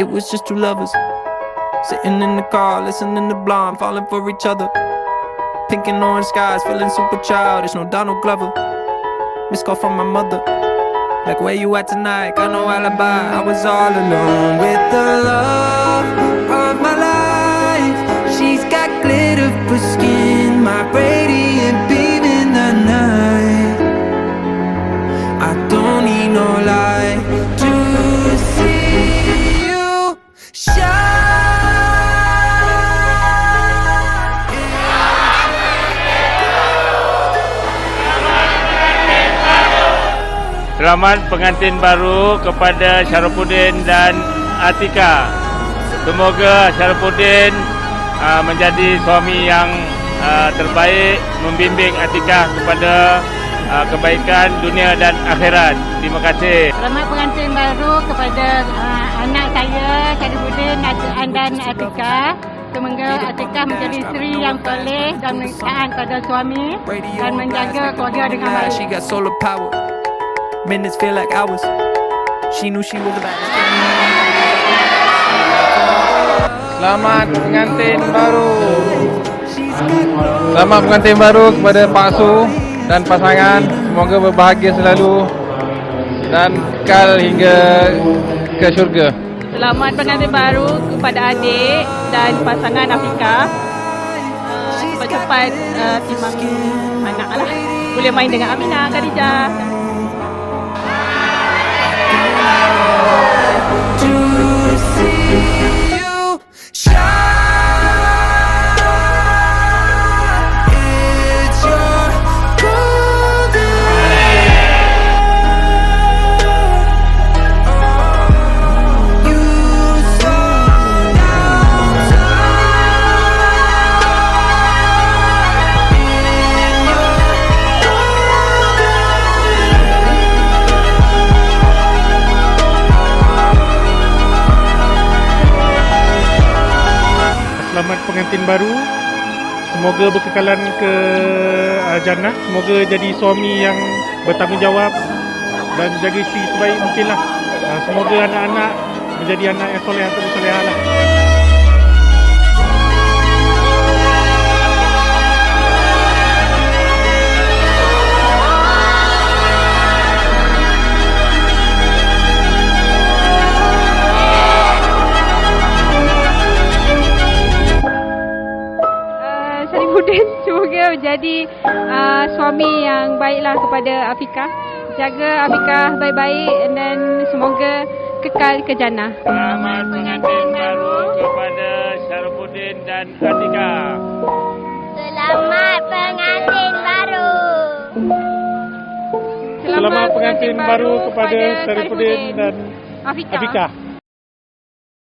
It was just two lovers sitting in the car, listening to Blonde, falling for each other. Pink and orange skies, feeling super childish. No Donald Glover. Missed call from my mother. Like where you at tonight? Got no alibi. I was all alone with the love of my life. Selamat pengantin baru kepada Syarafuddin dan Atika. Semoga Syarafuddin uh, menjadi suami yang uh, terbaik membimbing Atika kepada uh, kebaikan dunia dan akhirat. Terima kasih. Selamat pengantin baru kepada uh, anak saya, Syarifuddin Ad- dan Atika. Semoga Atika menjadi isteri yang soleh dan taat pada suami dan menjaga keluarga dengan baik. She got solar power. Minutes feel like hours. She knew she was the baddest. Selamat pengantin baru. Selamat pengantin baru kepada Pak Su dan pasangan. Semoga berbahagia selalu dan kekal hingga ke syurga. Selamat pengantin baru kepada adik dan pasangan Afika. Cepat-cepat uh, timang anak lah. Boleh main dengan Aminah, Khadijah. Selamat pengantin baru. Semoga berkekalan ke uh, jannah. Semoga jadi suami yang bertanggungjawab dan jaga isteri sebaik mungkinlah. Uh, semoga anak-anak menjadi anak yang soleh atau solehah lah. Syarifuddin semoga menjadi uh, suami yang baiklah kepada Afika. Jaga Afika baik-baik dan semoga kekal ke jannah. Selamat pengantin baru kepada Syarafuddin dan Atika. Selamat pengantin baru. Selamat pengantin baru kepada Syarifuddin dan Afika. Afika.